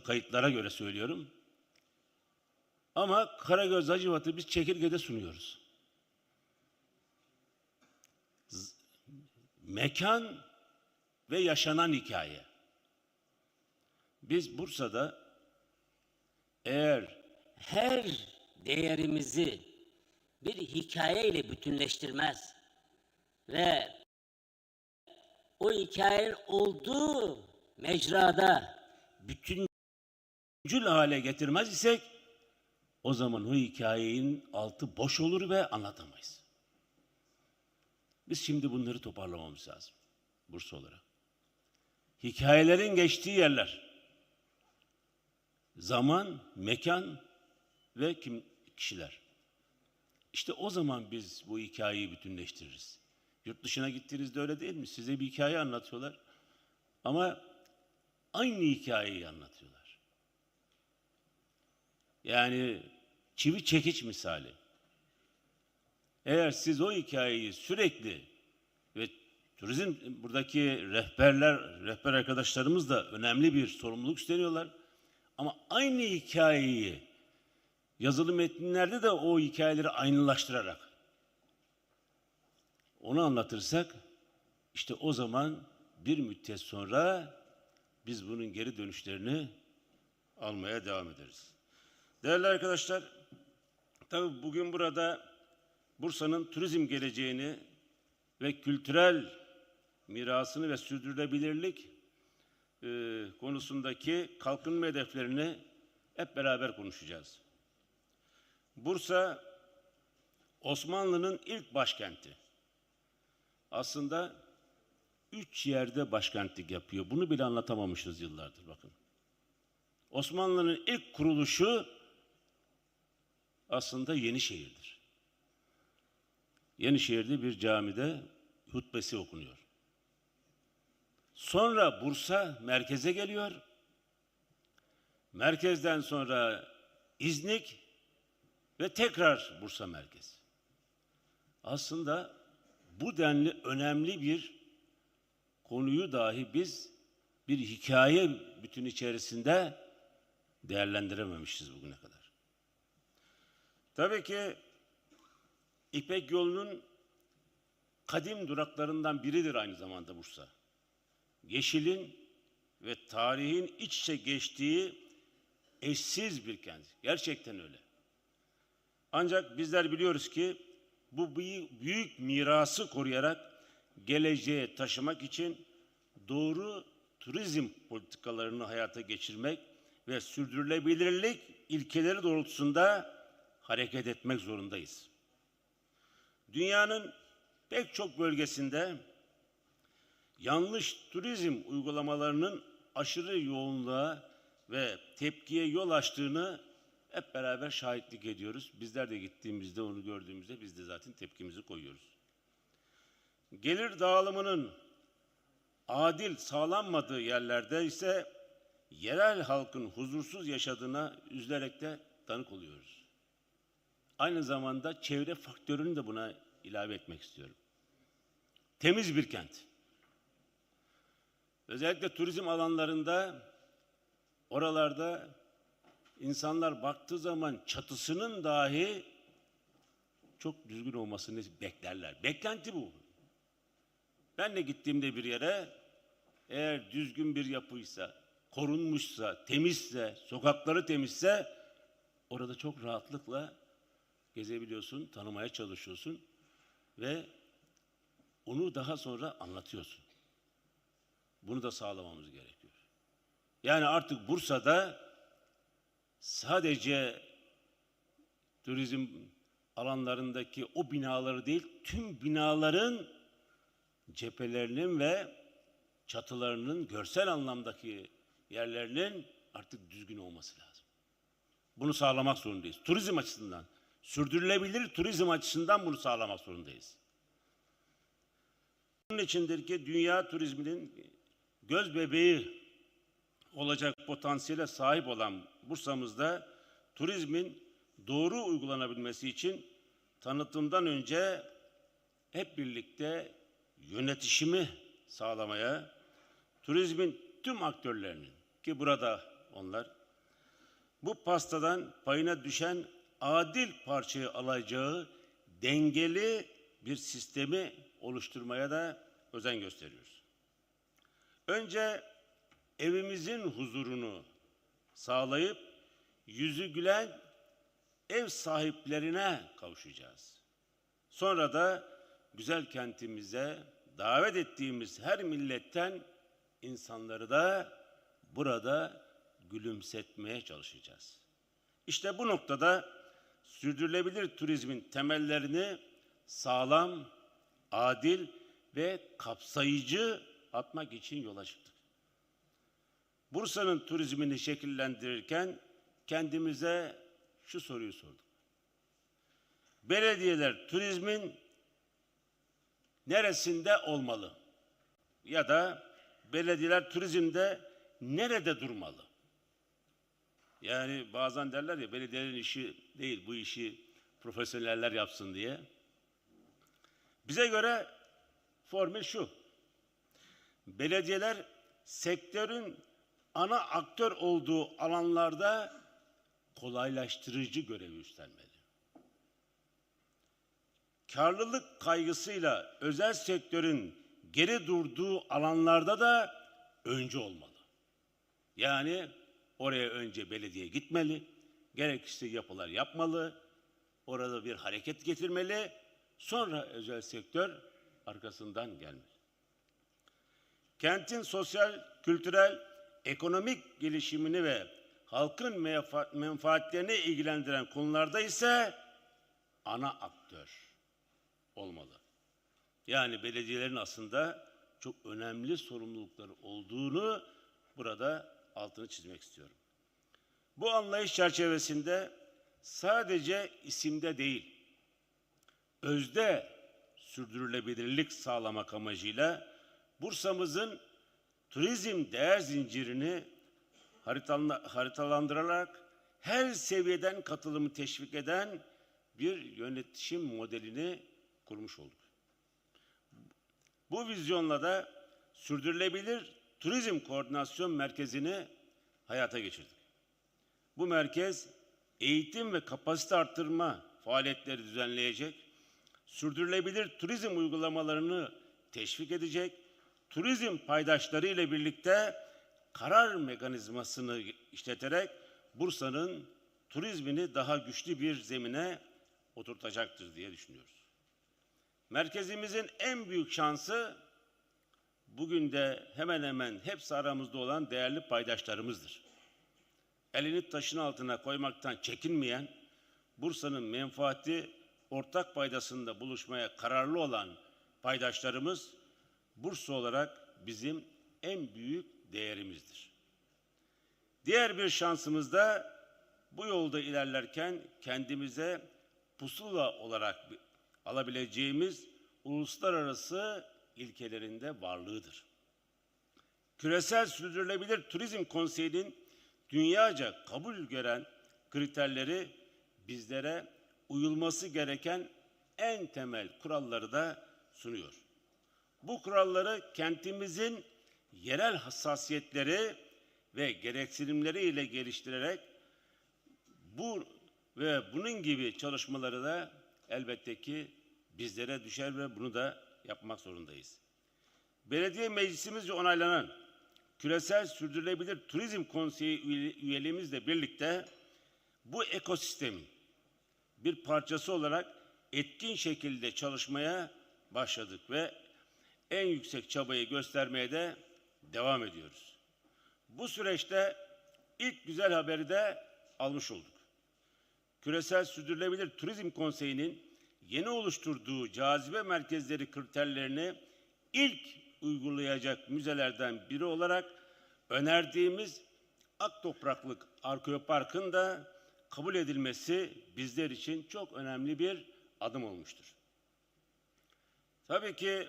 yazılı kayıtlara göre söylüyorum. Ama Karagöz Hacivat'ı biz çekirgede sunuyoruz. Z- mekan ve yaşanan hikaye. Biz Bursa'da eğer her değerimizi bir hikayeyle bütünleştirmez ve o hikayenin olduğu mecrada bütüncül hale getirmez isek o zaman o hikayenin altı boş olur ve anlatamayız. Biz şimdi bunları toparlamamız lazım Bursa olarak. Hikayelerin geçtiği yerler. Zaman, mekan ve kim, kişiler. İşte o zaman biz bu hikayeyi bütünleştiririz. Yurt dışına gittiğinizde öyle değil mi? Size bir hikaye anlatıyorlar. Ama aynı hikayeyi anlatıyorlar. Yani çivi çekiç misali. Eğer siz o hikayeyi sürekli ve turizm buradaki rehberler, rehber arkadaşlarımız da önemli bir sorumluluk üstleniyorlar. Ama aynı hikayeyi yazılı metinlerde de o hikayeleri aynılaştırarak onu anlatırsak işte o zaman bir müddet sonra biz bunun geri dönüşlerini almaya devam ederiz. Değerli arkadaşlar, tabii bugün burada Bursa'nın turizm geleceğini ve kültürel mirasını ve sürdürülebilirlik e, konusundaki kalkınma hedeflerini hep beraber konuşacağız. Bursa Osmanlı'nın ilk başkenti. Aslında üç yerde başkentlik yapıyor. Bunu bile anlatamamışız yıllardır bakın. Osmanlı'nın ilk kuruluşu aslında Yenişehir'dir. Yenişehir'de bir camide hutbesi okunuyor. Sonra Bursa merkeze geliyor. Merkezden sonra İznik ve tekrar Bursa merkez. Aslında bu denli önemli bir konuyu dahi biz bir hikaye bütün içerisinde değerlendirememişiz bugüne kadar. Tabii ki İpek yolunun kadim duraklarından biridir aynı zamanda Bursa. Yeşilin ve tarihin iç içe geçtiği eşsiz bir kent. Gerçekten öyle. Ancak bizler biliyoruz ki bu büyük, mirası koruyarak geleceğe taşımak için doğru turizm politikalarını hayata geçirmek ve sürdürülebilirlik ilkeleri doğrultusunda hareket etmek zorundayız. Dünyanın pek çok bölgesinde yanlış turizm uygulamalarının aşırı yoğunluğa ve tepkiye yol açtığını hep beraber şahitlik ediyoruz. Bizler de gittiğimizde onu gördüğümüzde biz de zaten tepkimizi koyuyoruz. Gelir dağılımının adil sağlanmadığı yerlerde ise yerel halkın huzursuz yaşadığına üzülerek de tanık oluyoruz. Aynı zamanda çevre faktörünü de buna ilave etmek istiyorum. Temiz bir kent. Özellikle turizm alanlarında oralarda insanlar baktığı zaman çatısının dahi çok düzgün olmasını beklerler. Beklenti bu. Ben de gittiğimde bir yere eğer düzgün bir yapıysa, korunmuşsa, temizse, sokakları temizse orada çok rahatlıkla gezebiliyorsun, tanımaya çalışıyorsun ve onu daha sonra anlatıyorsun. Bunu da sağlamamız gerekiyor. Yani artık Bursa'da sadece turizm alanlarındaki o binaları değil, tüm binaların cephelerinin ve çatılarının görsel anlamdaki yerlerinin artık düzgün olması lazım. Bunu sağlamak zorundayız. Turizm açısından, sürdürülebilir turizm açısından bunu sağlamak zorundayız. Bunun içindir ki dünya turizminin göz bebeği olacak potansiyele sahip olan Bursa'mızda turizmin doğru uygulanabilmesi için tanıtımdan önce hep birlikte yönetişimi sağlamaya, turizmin tüm aktörlerinin ki burada onlar. Bu pastadan payına düşen adil parçayı alacağı dengeli bir sistemi oluşturmaya da özen gösteriyoruz. Önce evimizin huzurunu sağlayıp yüzü gülen ev sahiplerine kavuşacağız. Sonra da güzel kentimize davet ettiğimiz her milletten insanları da burada gülümsetmeye çalışacağız. İşte bu noktada sürdürülebilir turizmin temellerini sağlam, adil ve kapsayıcı atmak için yola çıktık. Bursa'nın turizmini şekillendirirken kendimize şu soruyu sorduk. Belediyeler turizmin neresinde olmalı? Ya da belediyeler turizmde nerede durmalı? Yani bazen derler ya belediyelerin işi değil bu işi profesyoneller yapsın diye. Bize göre formül şu. Belediyeler sektörün ana aktör olduğu alanlarda kolaylaştırıcı görevi üstlenmeli. Karlılık kaygısıyla özel sektörün geri durduğu alanlarda da öncü olmalı. Yani oraya önce belediye gitmeli, gerekirse yapılar yapmalı, orada bir hareket getirmeli, sonra özel sektör arkasından gelmeli. Kentin sosyal, kültürel, ekonomik gelişimini ve halkın menfa- menfaatlerini ilgilendiren konularda ise ana aktör olmalı. Yani belediyelerin aslında çok önemli sorumlulukları olduğunu burada altını çizmek istiyorum. Bu anlayış çerçevesinde sadece isimde değil, özde sürdürülebilirlik sağlamak amacıyla Bursa'mızın turizm değer zincirini haritalandırarak her seviyeden katılımı teşvik eden bir yönetişim modelini kurmuş olduk. Bu vizyonla da sürdürülebilir turizm koordinasyon merkezini hayata geçirdik. Bu merkez eğitim ve kapasite arttırma faaliyetleri düzenleyecek, sürdürülebilir turizm uygulamalarını teşvik edecek, turizm paydaşları ile birlikte karar mekanizmasını işleterek Bursa'nın turizmini daha güçlü bir zemine oturtacaktır diye düşünüyoruz. Merkezimizin en büyük şansı bugün de hemen hemen hepsi aramızda olan değerli paydaşlarımızdır. Elini taşın altına koymaktan çekinmeyen, Bursa'nın menfaati ortak paydasında buluşmaya kararlı olan paydaşlarımız Bursa olarak bizim en büyük değerimizdir. Diğer bir şansımız da bu yolda ilerlerken kendimize pusula olarak bi- alabileceğimiz uluslararası ilkelerinde varlığıdır. Küresel Sürdürülebilir Turizm Konseyi'nin dünyaca kabul gören kriterleri bizlere uyulması gereken en temel kuralları da sunuyor. Bu kuralları kentimizin yerel hassasiyetleri ve gereksinimleri ile geliştirerek bu ve bunun gibi çalışmaları da elbette ki bizlere düşer ve bunu da yapmak zorundayız. Belediye meclisimizce onaylanan Küresel Sürdürülebilir Turizm Konseyi üye- üyeliğimizle birlikte bu ekosistemin bir parçası olarak etkin şekilde çalışmaya başladık ve en yüksek çabayı göstermeye de devam ediyoruz. Bu süreçte ilk güzel haberi de almış olduk. Küresel Sürdürülebilir Turizm Konseyi'nin yeni oluşturduğu cazibe merkezleri kriterlerini ilk uygulayacak müzelerden biri olarak önerdiğimiz Ak Topraklık Arkeopark'ın da kabul edilmesi bizler için çok önemli bir adım olmuştur. Tabii ki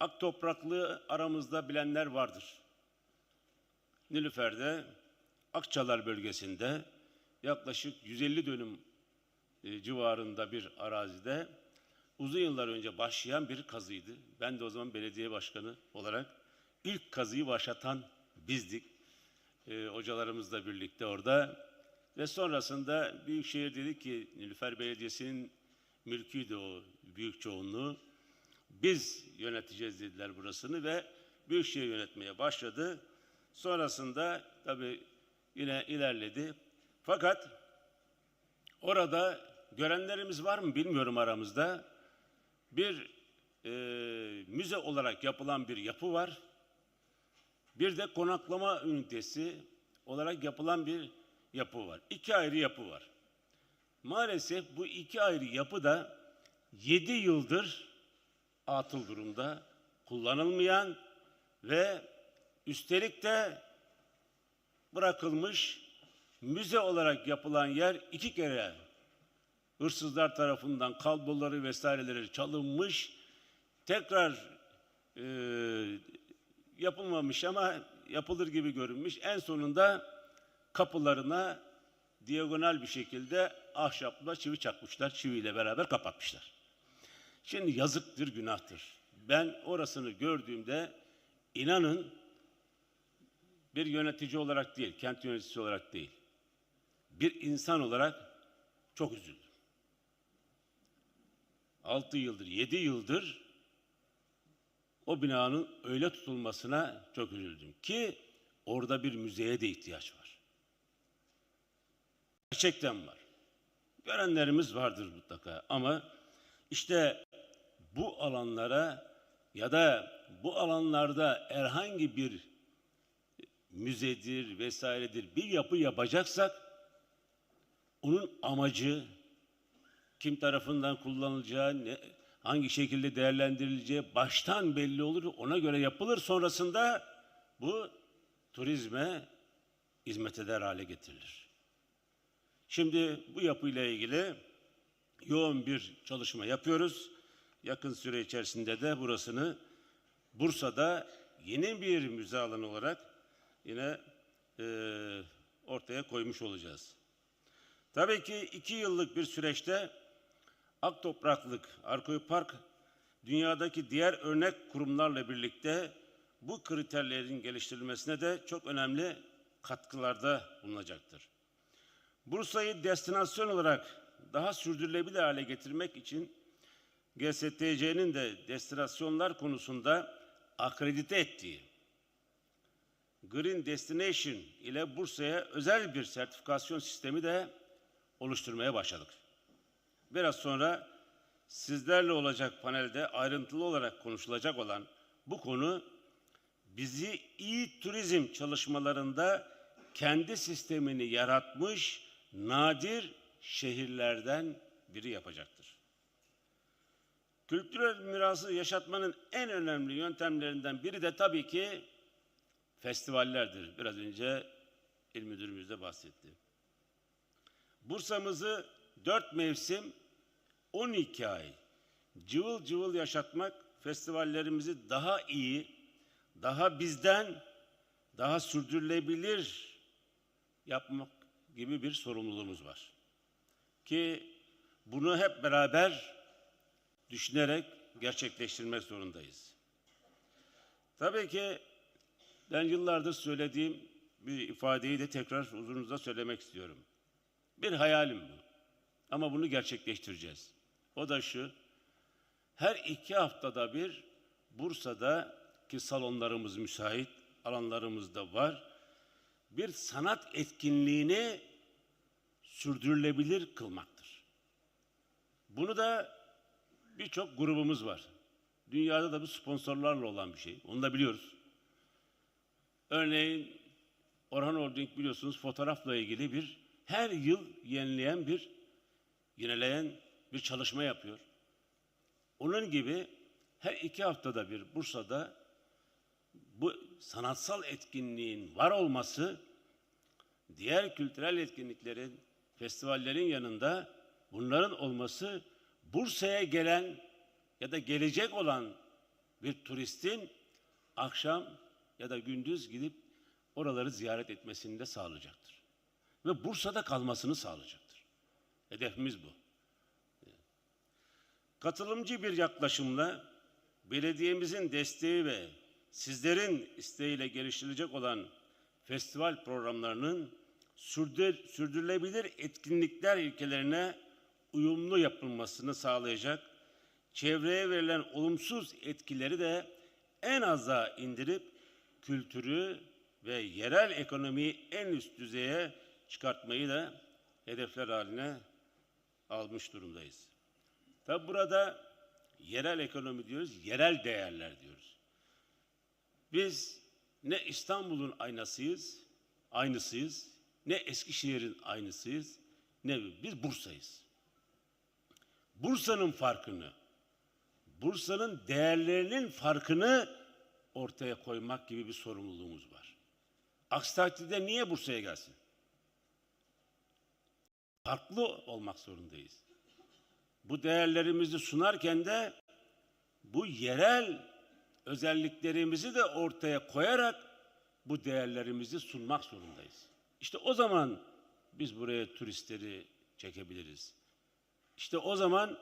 Ak Topraklığı aramızda bilenler vardır. Nilüfer'de, Akçalar bölgesinde yaklaşık 150 dönüm e, civarında bir arazide uzun yıllar önce başlayan bir kazıydı. Ben de o zaman belediye başkanı olarak ilk kazıyı başlatan bizdik. e, hocalarımızla birlikte orada. Ve sonrasında Büyükşehir dedi ki Nilüfer Belediyesi'nin mülküydü o büyük çoğunluğu. Biz yöneteceğiz dediler burasını ve Büyükşehir yönetmeye başladı. Sonrasında tabii yine ilerledi. Fakat orada görenlerimiz var mı bilmiyorum aramızda. Bir e, müze olarak yapılan bir yapı var. Bir de konaklama ünitesi olarak yapılan bir yapı var. İki ayrı yapı var. Maalesef bu iki ayrı yapı da 7 yıldır atıl durumda, kullanılmayan ve üstelik de bırakılmış müze olarak yapılan yer iki kere hırsızlar tarafından kabloları vesaireleri çalınmış, tekrar e, yapılmamış ama yapılır gibi görünmüş. En sonunda kapılarına diagonal bir şekilde ahşapla çivi çakmışlar, çiviyle beraber kapatmışlar. Şimdi yazıktır, günahtır. Ben orasını gördüğümde inanın bir yönetici olarak değil, kent yöneticisi olarak değil, bir insan olarak çok üzüldüm. 6 yıldır, 7 yıldır o binanın öyle tutulmasına çok üzüldüm ki orada bir müzeye de ihtiyaç var. Gerçekten var. Görenlerimiz vardır mutlaka ama işte bu alanlara ya da bu alanlarda herhangi bir müzedir vesairedir bir yapı yapacaksak onun amacı kim tarafından kullanılacağı, ne, hangi şekilde değerlendirileceği baştan belli olur. Ona göre yapılır. Sonrasında bu turizme hizmet eder hale getirilir. Şimdi bu yapıyla ilgili yoğun bir çalışma yapıyoruz. Yakın süre içerisinde de burasını Bursa'da yeni bir müze alanı olarak yine eee, ortaya koymuş olacağız. Tabii ki iki yıllık bir süreçte Ak Topraklık, Arkoyu Park dünyadaki diğer örnek kurumlarla birlikte bu kriterlerin geliştirilmesine de çok önemli katkılarda bulunacaktır. Bursa'yı destinasyon olarak daha sürdürülebilir hale getirmek için GSTC'nin de destinasyonlar konusunda akredite ettiği Green Destination ile Bursa'ya özel bir sertifikasyon sistemi de oluşturmaya başladık. Biraz sonra sizlerle olacak panelde ayrıntılı olarak konuşulacak olan bu konu bizi iyi turizm çalışmalarında kendi sistemini yaratmış nadir şehirlerden biri yapacaktır. Kültürel mirası yaşatmanın en önemli yöntemlerinden biri de tabii ki festivallerdir. Biraz önce il müdürümüz de bahsetti. Bursa'mızı dört mevsim 12 ay cıvıl cıvıl yaşatmak festivallerimizi daha iyi, daha bizden, daha sürdürülebilir yapmak gibi bir sorumluluğumuz var. Ki bunu hep beraber düşünerek gerçekleştirmek zorundayız. Tabii ki ben yıllardır söylediğim bir ifadeyi de tekrar huzurunuza söylemek istiyorum. Bir hayalim bu. Ama bunu gerçekleştireceğiz. O da şu. Her iki haftada bir Bursa'da ki salonlarımız müsait, alanlarımız da var. Bir sanat etkinliğini sürdürülebilir kılmaktır. Bunu da birçok grubumuz var. Dünyada da bu sponsorlarla olan bir şey. Onu da biliyoruz. Örneğin Orhan Holding biliyorsunuz fotoğrafla ilgili bir her yıl yenileyen bir yenileyen bir çalışma yapıyor. Onun gibi her iki haftada bir Bursa'da bu sanatsal etkinliğin var olması diğer kültürel etkinliklerin, festivallerin yanında bunların olması Bursa'ya gelen ya da gelecek olan bir turistin akşam ya da gündüz gidip oraları ziyaret etmesini de sağlayacaktır. Ve Bursa'da kalmasını sağlayacaktır. Hedefimiz bu. Katılımcı bir yaklaşımla belediyemizin desteği ve sizlerin isteğiyle geliştirilecek olan festival programlarının sürdür- sürdürülebilir etkinlikler ilkelerine uyumlu yapılmasını sağlayacak, çevreye verilen olumsuz etkileri de en aza indirip kültürü ve yerel ekonomiyi en üst düzeye çıkartmayı da hedefler haline almış durumdayız. Tabi burada yerel ekonomi diyoruz, yerel değerler diyoruz. Biz ne İstanbul'un aynasıyız, aynısıyız, ne Eskişehir'in aynısıyız, ne biz Bursa'yız. Bursa'nın farkını, Bursa'nın değerlerinin farkını ortaya koymak gibi bir sorumluluğumuz var. Aksi takdirde niye Bursa'ya gelsin? Farklı olmak zorundayız. Bu değerlerimizi sunarken de bu yerel özelliklerimizi de ortaya koyarak bu değerlerimizi sunmak zorundayız. İşte o zaman biz buraya turistleri çekebiliriz. İşte o zaman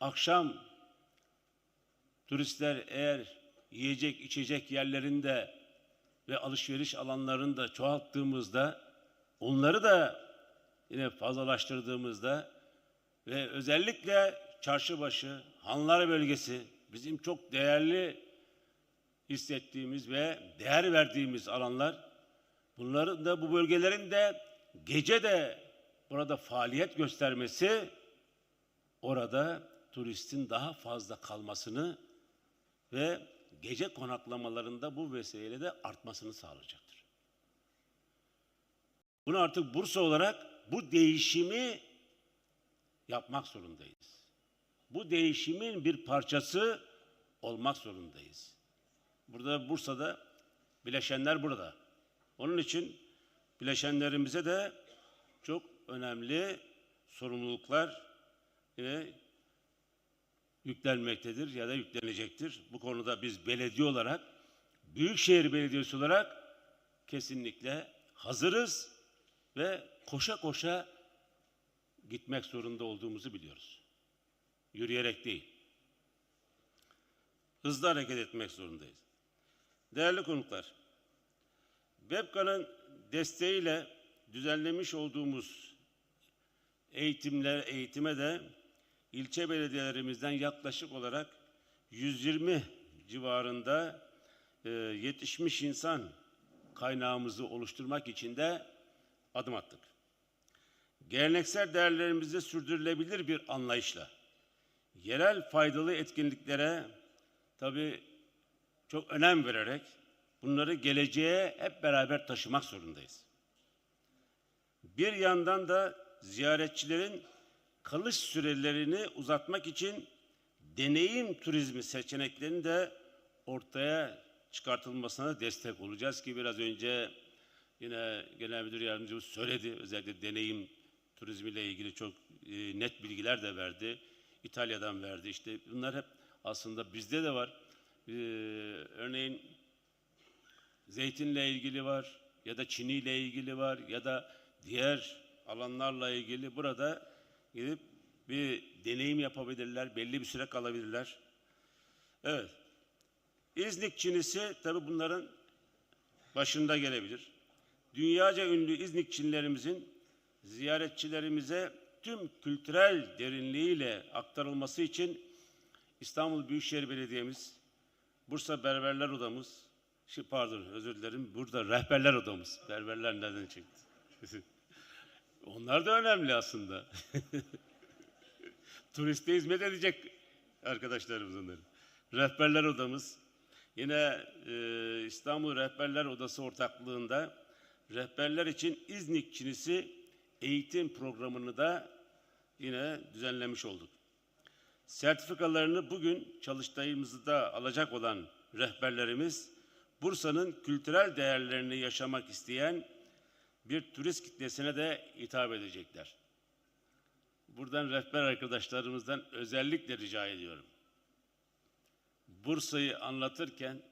akşam turistler eğer yiyecek içecek yerlerinde ve alışveriş alanlarında çoğalttığımızda onları da yine fazlalaştırdığımızda ve özellikle çarşıbaşı, hanlar bölgesi bizim çok değerli hissettiğimiz ve değer verdiğimiz alanlar. Bunların da bu bölgelerin de gece de burada faaliyet göstermesi orada turistin daha fazla kalmasını ve gece konaklamalarında bu vesileyle de artmasını sağlayacaktır. Bunu artık Bursa olarak bu değişimi yapmak zorundayız. Bu değişimin bir parçası olmak zorundayız. Burada Bursa'da bileşenler burada. Onun için bileşenlerimize de çok önemli sorumluluklar yine yüklenmektedir ya da yüklenecektir. Bu konuda biz belediye olarak, Büyükşehir Belediyesi olarak kesinlikle hazırız ve koşa koşa gitmek zorunda olduğumuzu biliyoruz. Yürüyerek değil. Hızlı hareket etmek zorundayız. Değerli konuklar, WEBKA'nın desteğiyle düzenlemiş olduğumuz eğitimler, eğitime de ilçe belediyelerimizden yaklaşık olarak 120 civarında e, yetişmiş insan kaynağımızı oluşturmak için de adım attık. Geleneksel değerlerimizi sürdürülebilir bir anlayışla, yerel faydalı etkinliklere tabii çok önem vererek bunları geleceğe hep beraber taşımak zorundayız. Bir yandan da ziyaretçilerin kalış sürelerini uzatmak için deneyim turizmi seçeneklerinin de ortaya çıkartılmasına destek olacağız ki biraz önce yine Genel Müdür Yardımcımız söyledi. Özellikle deneyim turizmiyle ilgili çok e, net bilgiler de verdi. İtalya'dan verdi. İşte bunlar hep aslında bizde de var. Ee, örneğin zeytinle ilgili var ya da çiniyle ilgili var ya da diğer alanlarla ilgili burada gidip bir deneyim yapabilirler, belli bir süre kalabilirler. Evet. İznik Çinisi tabi bunların başında gelebilir. Dünyaca ünlü İznik Çinlerimizin ziyaretçilerimize tüm kültürel derinliğiyle aktarılması için İstanbul Büyükşehir Belediye'miz, Bursa Berberler Odamız, şey pardon özür dilerim, burada Rehberler Odamız, berberler nereden çıktı? Onlar da önemli aslında. Turiste hizmet edecek arkadaşlarımız onların. Rehberler Odamız, yine e, İstanbul Rehberler Odası ortaklığında rehberler için İznik Çinisi eğitim programını da yine düzenlemiş olduk. Sertifikalarını bugün çalıştayımızda alacak olan rehberlerimiz Bursa'nın kültürel değerlerini yaşamak isteyen bir turist kitlesine de hitap edecekler. Buradan rehber arkadaşlarımızdan özellikle rica ediyorum. Bursa'yı anlatırken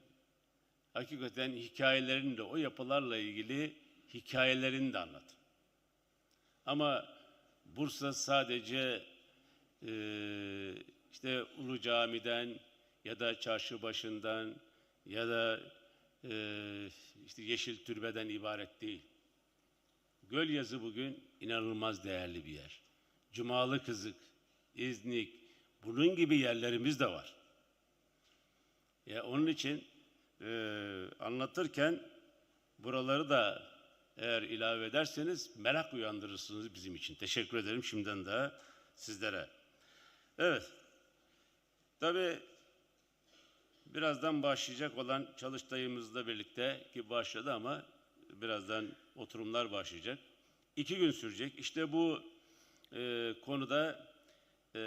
hakikaten hikayelerini de o yapılarla ilgili hikayelerini de anlatın. Ama Bursa sadece e, işte Ulu Cami'den ya da çarşı başından ya da eee, işte yeşil türbeden ibaret değil. Gölyazı bugün inanılmaz değerli bir yer. Cumalı Kızık, İznik, bunun gibi yerlerimiz de var. Ya onun için eee, anlatırken buraları da eğer ilave ederseniz merak uyandırırsınız bizim için. Teşekkür ederim şimdiden de sizlere. Evet. Tabii birazdan başlayacak olan çalıştayımızla birlikte ki başladı ama birazdan oturumlar başlayacak. İki gün sürecek. İşte bu e, konuda e,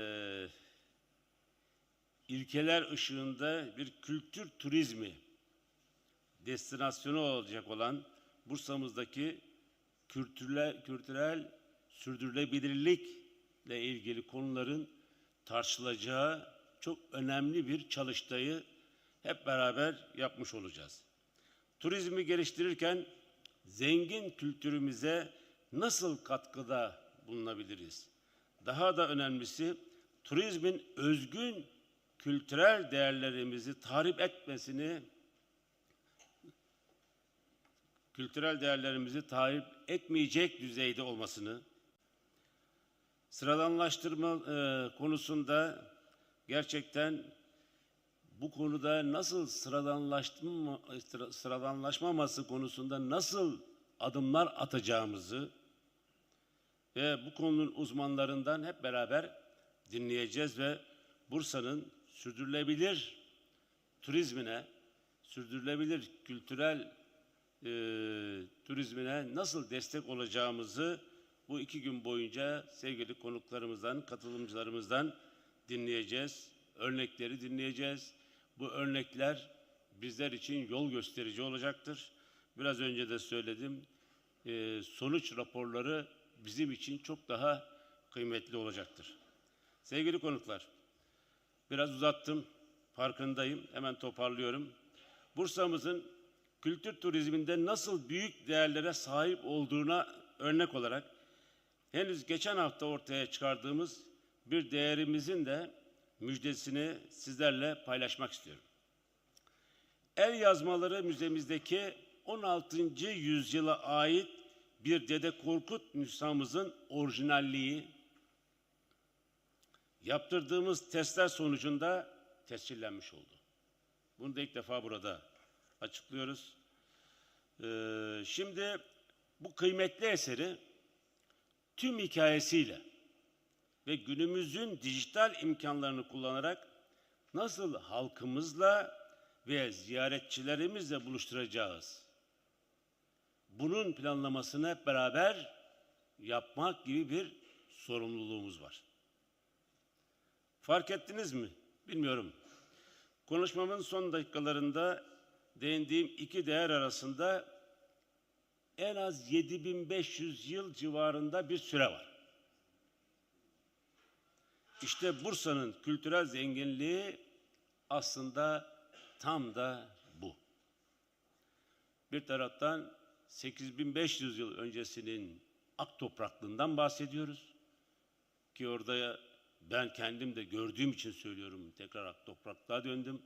ilkeler ışığında bir kültür turizmi destinasyonu olacak olan Bursa'mızdaki kültürel, kültürel sürdürülebilirlikle ilgili konuların tartışılacağı çok önemli bir çalıştayı hep beraber yapmış olacağız. Turizmi geliştirirken zengin kültürümüze nasıl katkıda bulunabiliriz? Daha da önemlisi turizmin özgün kültürel değerlerimizi tahrip etmesini kültürel değerlerimizi tahrip etmeyecek düzeyde olmasını, sıradanlaştırma e, konusunda gerçekten bu konuda nasıl sıradanlaştırma, sıra- sıradanlaşmaması konusunda nasıl adımlar atacağımızı ve bu konunun uzmanlarından hep beraber dinleyeceğiz ve Bursa'nın sürdürülebilir turizmine, sürdürülebilir kültürel e, turizmine nasıl destek olacağımızı bu iki gün boyunca sevgili konuklarımızdan, katılımcılarımızdan dinleyeceğiz. Örnekleri dinleyeceğiz. Bu örnekler bizler için yol gösterici olacaktır. Biraz önce de söyledim. e, sonuç raporları bizim için çok daha kıymetli olacaktır. Sevgili konuklar, Biraz uzattım, farkındayım. Hemen toparlıyorum. Bursa'mızın kültür turizminde nasıl büyük değerlere sahip olduğuna örnek olarak henüz geçen hafta ortaya çıkardığımız bir değerimizin de müjdesini sizlerle paylaşmak istiyorum. El yazmaları müzemizdeki 16. yüzyıla ait bir Dede Korkut nüshamızın orijinalliği, yaptırdığımız testler sonucunda tescillenmiş oldu. Bunu da ilk defa burada açıklıyoruz. Ee, şimdi bu kıymetli eseri tüm hikayesiyle ve günümüzün dijital imkanlarını kullanarak nasıl halkımızla ve ziyaretçilerimizle buluşturacağız? Bunun planlamasını hep beraber yapmak gibi bir sorumluluğumuz var. Fark ettiniz mi? Bilmiyorum. Konuşmamın son dakikalarında değindiğim iki değer arasında en az 7500 yıl civarında bir süre var. İşte Bursa'nın kültürel zenginliği aslında tam da bu. Bir taraftan 8500 yıl öncesinin ak topraklığından bahsediyoruz. Ki orada ben kendim de gördüğüm için söylüyorum. Tekrar ak topraklığa döndüm.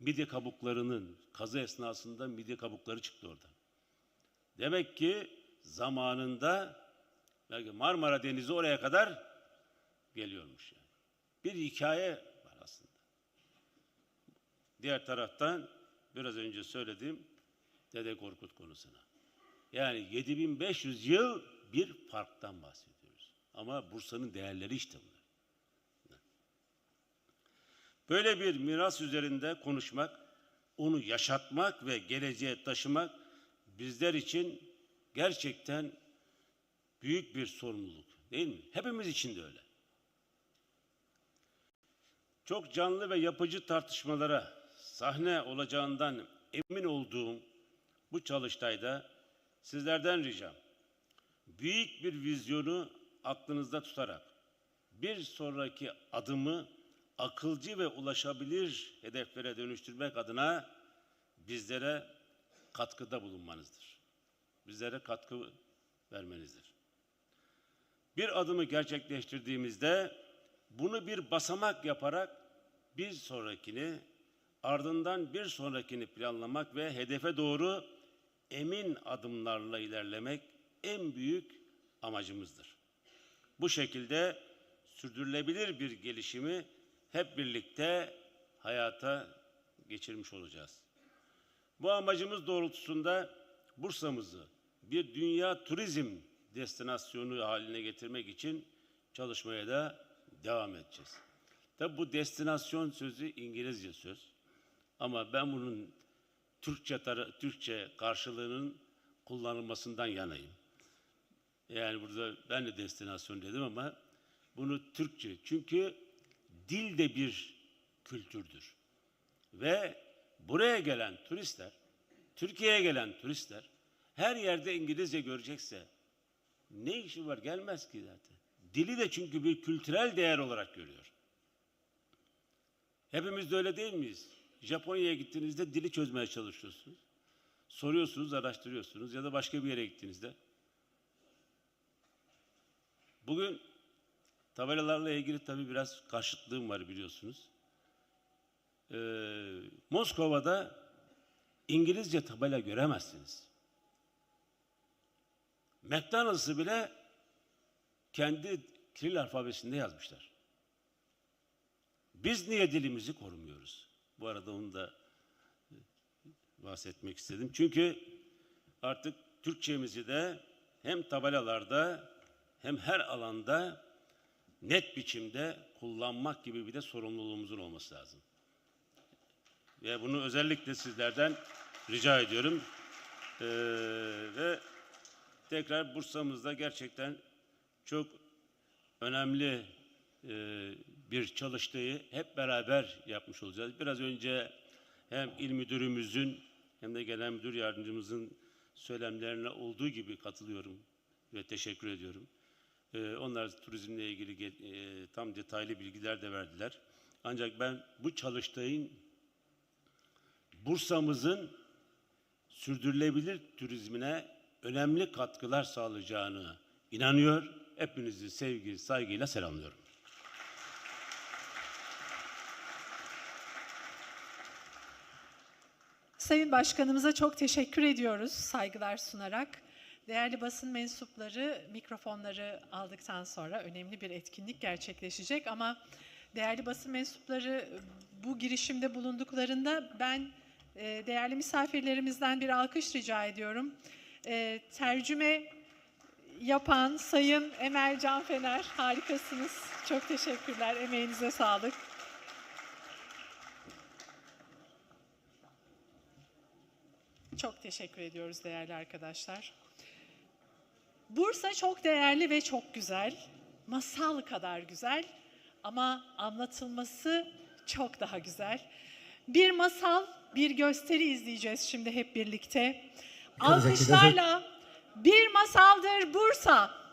Midye kabuklarının kazı esnasında midye kabukları çıktı orada. Demek ki zamanında belki Marmara Denizi oraya kadar geliyormuş yani. Bir hikaye var aslında. Diğer taraftan biraz önce söylediğim Dede Korkut konusuna. Yani 7500 yıl bir parktan bahsediyoruz. Ama Bursa'nın değerleri işte bunlar. Böyle bir miras üzerinde konuşmak, onu yaşatmak ve geleceğe taşımak bizler için gerçekten büyük bir sorumluluk değil mi? Hepimiz için de öyle. Çok canlı ve yapıcı tartışmalara sahne olacağından emin olduğum bu çalıştayda sizlerden ricam büyük bir vizyonu aklınızda tutarak bir sonraki adımı akılcı ve ulaşabilir hedeflere dönüştürmek adına bizlere katkıda bulunmanızdır. Bizlere katkı vermenizdir. Bir adımı gerçekleştirdiğimizde bunu bir basamak yaparak bir sonrakini ardından bir sonrakini planlamak ve hedefe doğru emin adımlarla ilerlemek en büyük amacımızdır. Bu şekilde sürdürülebilir bir gelişimi hep birlikte hayata geçirmiş olacağız. Bu amacımız doğrultusunda Bursa'mızı bir dünya turizm destinasyonu haline getirmek için çalışmaya da devam edeceğiz. Tabi bu destinasyon sözü İngilizce söz. Ama ben bunun Türkçe, Türkçe karşılığının kullanılmasından yanayım. Yani burada ben de destinasyon dedim ama bunu Türkçe. Çünkü dil de bir kültürdür. Ve buraya gelen turistler, Türkiye'ye gelen turistler her yerde İngilizce görecekse ne işi var gelmez ki zaten. Dili de çünkü bir kültürel değer olarak görüyor. Hepimiz de öyle değil miyiz? Japonya'ya gittiğinizde dili çözmeye çalışıyorsunuz. Soruyorsunuz, araştırıyorsunuz ya da başka bir yere gittiğinizde. Bugün tabelalarla ilgili tabii biraz karşıtlığım var biliyorsunuz. Ee, Moskova'da İngilizce tabela göremezsiniz. McDonald's'ı bile kendi Kiril alfabesinde yazmışlar. Biz niye dilimizi korumuyoruz? Bu arada onu da bahsetmek istedim. Çünkü artık Türkçemizi de hem tabelalarda hem her alanda net biçimde kullanmak gibi bir de sorumluluğumuzun olması lazım. Ve bunu özellikle sizlerden rica ediyorum. Ee, ve tekrar Bursa'mızda gerçekten çok önemli e, bir çalıştayı hep beraber yapmış olacağız. Biraz önce hem il müdürümüzün hem de genel müdür yardımcımızın söylemlerine olduğu gibi katılıyorum ve teşekkür ediyorum. E, onlar turizmle ilgili e, tam detaylı bilgiler de verdiler. Ancak ben bu çalıştayın Bursa'mızın sürdürülebilir turizmine önemli katkılar sağlayacağını inanıyor. Hepinizi sevgi, saygıyla selamlıyorum. Sayın Başkanımıza çok teşekkür ediyoruz saygılar sunarak. Değerli basın mensupları mikrofonları aldıktan sonra önemli bir etkinlik gerçekleşecek ama değerli basın mensupları bu girişimde bulunduklarında ben e, değerli misafirlerimizden bir alkış rica ediyorum. E, tercüme yapan Sayın Emel Canfener harikasınız. Çok teşekkürler. Emeğinize sağlık. Çok teşekkür ediyoruz değerli arkadaşlar. Bursa çok değerli ve çok güzel. Masal kadar güzel ama anlatılması çok daha güzel. Bir masal, bir gösteri izleyeceğiz şimdi hep birlikte. Alkışlarla bir masaldır Bursa.